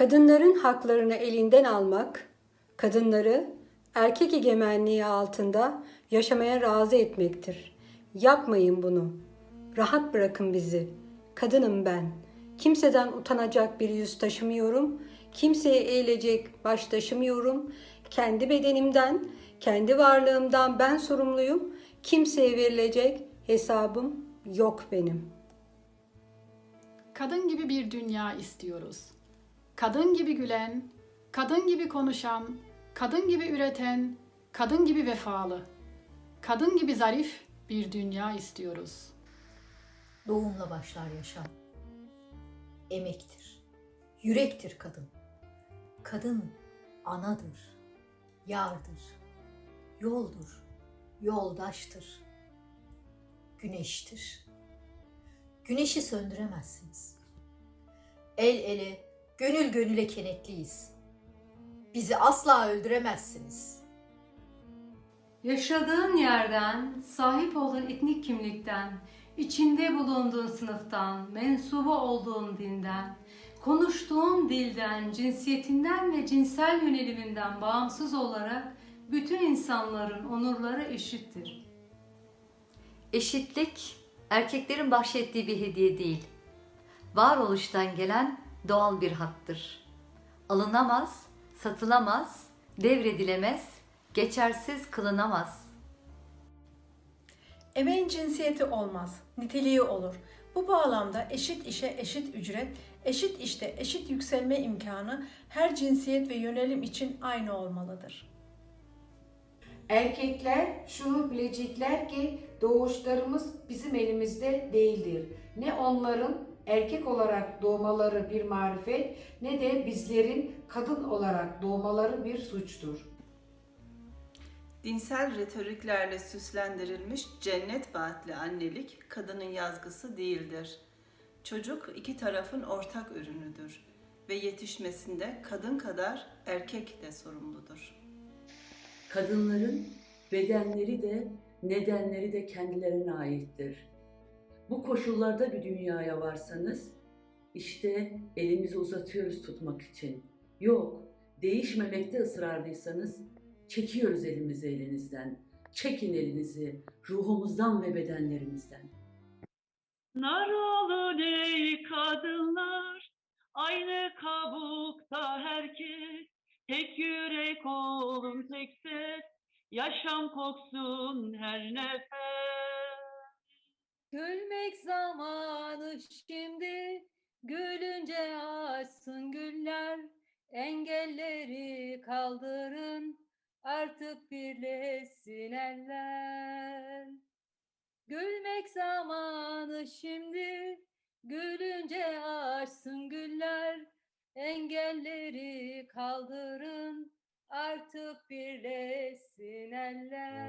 Kadınların haklarını elinden almak, kadınları erkek egemenliği altında yaşamaya razı etmektir. Yapmayın bunu. Rahat bırakın bizi. Kadınım ben. Kimseden utanacak bir yüz taşımıyorum. Kimseye eğilecek baş taşımıyorum. Kendi bedenimden, kendi varlığımdan ben sorumluyum. Kimseye verilecek hesabım yok benim.'' Kadın gibi bir dünya istiyoruz. Kadın gibi gülen, kadın gibi konuşan, kadın gibi üreten, kadın gibi vefalı, kadın gibi zarif bir dünya istiyoruz. Doğumla başlar yaşam. Emektir. Yürektir kadın. Kadın anadır, yardır, yoldur, yoldaştır, güneştir. Güneşi söndüremezsiniz. El ele, gönül gönüle kenetliyiz. Bizi asla öldüremezsiniz. Yaşadığın yerden, sahip olduğun etnik kimlikten, içinde bulunduğun sınıftan, mensubu olduğun dinden, konuştuğun dilden, cinsiyetinden ve cinsel yöneliminden bağımsız olarak bütün insanların onurları eşittir. Eşitlik erkeklerin bahşettiği bir hediye değil. Varoluştan gelen doğal bir haktır. Alınamaz, satılamaz, devredilemez, geçersiz kılınamaz. Emeğin cinsiyeti olmaz, niteliği olur. Bu bağlamda eşit işe eşit ücret, eşit işte eşit yükselme imkanı her cinsiyet ve yönelim için aynı olmalıdır. Erkekler şunu bilecekler ki doğuşlarımız bizim elimizde değildir. Ne onların erkek olarak doğmaları bir marifet ne de bizlerin kadın olarak doğmaları bir suçtur. Dinsel retoriklerle süslendirilmiş cennet vaatli annelik kadının yazgısı değildir. Çocuk iki tarafın ortak ürünüdür ve yetişmesinde kadın kadar erkek de sorumludur. Kadınların bedenleri de nedenleri de kendilerine aittir. Bu koşullarda bir dünyaya varsanız işte elimizi uzatıyoruz tutmak için. Yok, değişmemekte ısrarlıysanız çekiyoruz elimizi elinizden. Çekin elinizi ruhumuzdan ve bedenlerimizden. Nar olun ey kadınlar, aynı kabukta herkes, tek yürek olun tek ses, yaşam koksun her nefes. Gülmek zamanı şimdi, gülünce açsın güller, engelleri kaldırın, artık birleşsin eller. Gülmek zamanı şimdi, gülünce açsın güller, engelleri kaldırın, artık birleşsin eller.